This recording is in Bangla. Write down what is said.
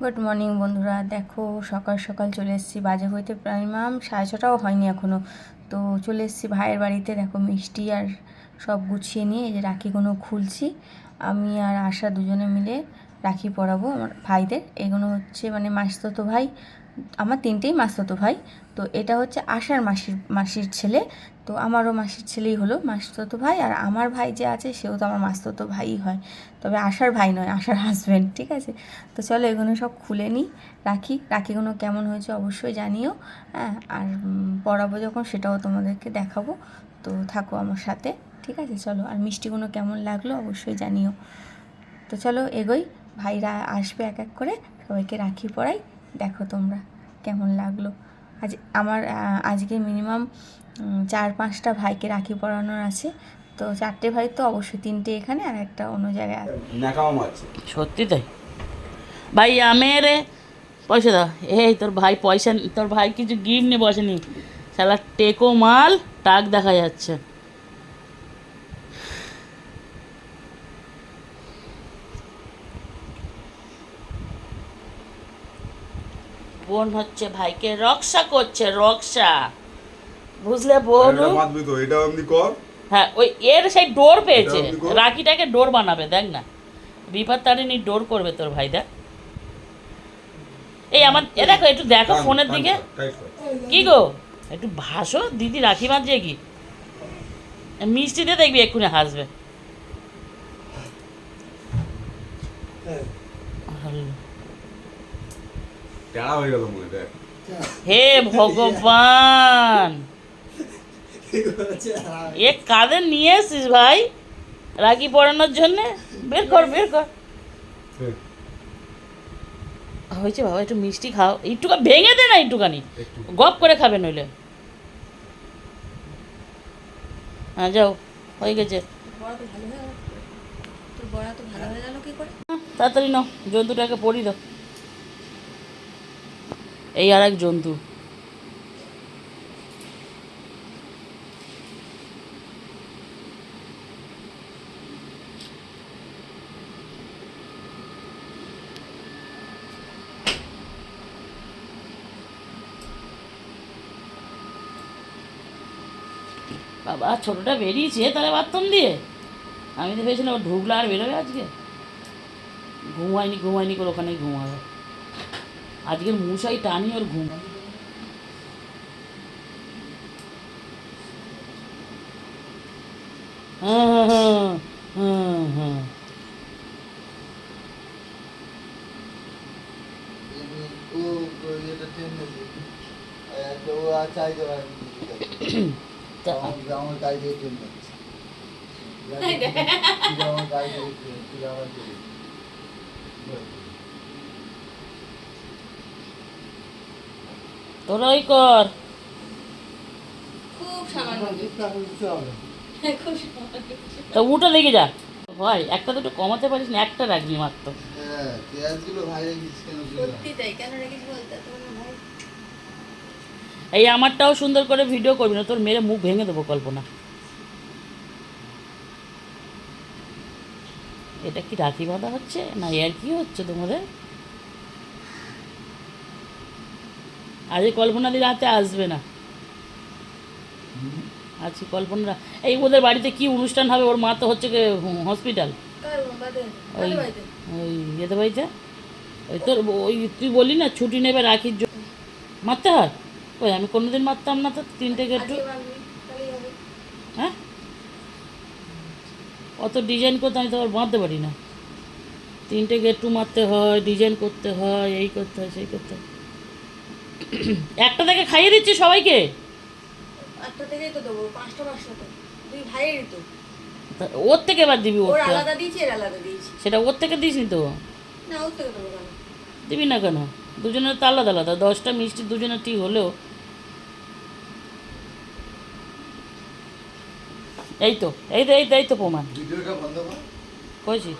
গুড মর্নিং বন্ধুরা। দেখো, সকাল সকাল চলে এসেছি বাজে হইতে প্রায় মাম, সাড়ে ছটাও হয়নি এখনও তো চলে এসেছি ভাইয়ের বাড়িতে, দেখো, মিষ্টি আর সব গুছিয়ে নিয়ে, এই যে রাখিগুলো খুলছি। আমি আর আশা দুজনে মিলে রাখি পরাবো আমার ভাইদের। এগুলো হচ্ছে মানে মাসিতো ভাই আমার তিনটেই মাসতো ভাই। তো এটা হচ্ছে আশার মাসির মাসির ছেলে। তো আমারও মাসির ছেলেই হলো মাসতো ভাই। আর আমার ভাই যে আছে, সেও তো আমার মাসতো ভাইই হয়। তবে আশার ভাই নয় আশার হাজব্যান্ড ঠিক আছে? তো চলো এগুলো সব খুলে নিই, রাখি। রাখিগুলো কেমন হয়েছে অবশ্যই জানিও হ্যাঁ? আর পরাবো যখন, সেটাও তোমাদেরকে দেখাবো। তো থাকো আমার সাথে, ঠিক আছে? চলো, আর মিষ্টিগুলো কেমন লাগল অবশ্যই জানিও। তো চলো এগোই, ভাইরা আসবে এক এক করে। সবাইকে রাখি পরাই, দেখো তোমরা। কেমন লাগল? আজ আমার আজকে মিনিমাম চার পাঁচটা ভাইকে রাখি পরানোর আছে। তো চারটে ভাই তো অবশ্যই তিনটে এখানে আর একটা অন্য জায়গায় আছে। সত্যি তাই? ভাই আমের পয়সা দাও। এই তোর ভাই পয়সা তোর ভাই কিছু গিফট নিয়ে বসেনি। শালা টেকো মাল টাক দেখা যাচ্ছে। বোন হচ্ছে ভাইকে রক্সা করছে রক্সা বুঝলে বোন? এটা এমনি কর। হ্যাঁ ওই এর সেই ডোর পেয়েছে। রাখিটাকে ডোর বানাবে দেখ না। বিপদ তারিণী ডোর করবে তোর ভাই দেখ। এই আমার এ দেখো একটু দেখো ফোনের দিকে। কি গো? একটু ভাসো দিদি রাখি বাঁধছে কি? মিষ্টি দিয়ে দেখবি এক্ষুনি হাসবে। টেরা হয়ে গেল মনে দেখ। হে ভগবান! এ কাঁধে নিয়ে এসছিস ভাই? রাখি পরানোর জন্যে? বের কর বের কর। হ্যাঁ, হয়েছে বাবা একটু মিষ্টি খাও। একটুকা ভেঙে দে না একটুখানি গপ করে খাবে নইলে। হ্যাঁ যাও। হয়ে গেছে। বড়া তো ভালো হয়ে গেল। তোর বড়া তো ভালো হয়ে গেল কি করে? তাড়াতাড়ি নাও জন্তুটাকে পরি দাও। এই আর এক জন্তু। বাবা, ছোটটা বেরিয়েছে, তাহলে বাথরুম দিয়ে? আমি তো ভেবেছিলাম ঢুকলো আর বেরোবে আজকে। ঘুমায়নি ঘুমায়নি করে ওখানেই ঘুমাবে। আজকের মশাই টানি ওর ঘুম হ্যাঁ হ্যাঁ হ্যাঁ হ্যাঁ তা আমার গাড়ি দিয়ে ট্রেন যাচ্ছে আমার গাড়ি দিয়ে ট্রেন তুই আমার ট্রেন তোরা ওই কর তা উঠে লেগে যা। ভাই একটা দুটো কমাতে পারিস না একটা রাখবি মাত্র। হ্যাঁ পেঁয়াজগুলো ভাই রেখেছিস কেন সত্যি তাই কেন রেখেছি বলতে? তোমার এই আমারটাও সুন্দর করে ভিডিও করবি না তোর মেরে মুখ ভেঙে দেবো কল্পনা। এটা কি রাখি বাঁধা হচ্ছে? না এর কি হচ্ছে তোমাদের? আজকে কল্পনা দি রাতে আসবে না। আজকে কল্পনা এই ওদের বাড়িতে কি অনুষ্ঠান হবে? ওর মা তো হচ্ছে হসপিটাল ওই ওই যেতে বাড়িতে? ওই তোর ওই তুই বললি না ছুটি নেবে রাখির জন্য মারতে হয়? ওই আমি কোনোদিন মারতাম না তো তিনটে গেটু হ্যাঁ? অত ডিজাইন করতে আমি তো আবার বাঁধতে পারি না। তিনটে গেটু মারতে হয় ডিজাইন করতে হয় এই করতে হয় সেই করতে হয়। একটা থেকে খাইয়ে দিচ্ছি সবাইকে? আটটা থেকেই তো দেবো পাঁচটা পাঁচটা তো। দুই ভাইয়েরই তো। ওর থেকে এবার দিবি ওর আলাদা দিয়েছি এর আলাদা দিয়েছি। সেটা ওর থেকে দিস নি তো? না ওর থেকে দেবো কেন? দিবি না কেন? দুজনের তো আলাদা আলাদা দশটা মিষ্টি দুজনের ঠিক হলেও। এই তো এই তো এই তো এই তো প্রমাণ। কইছি।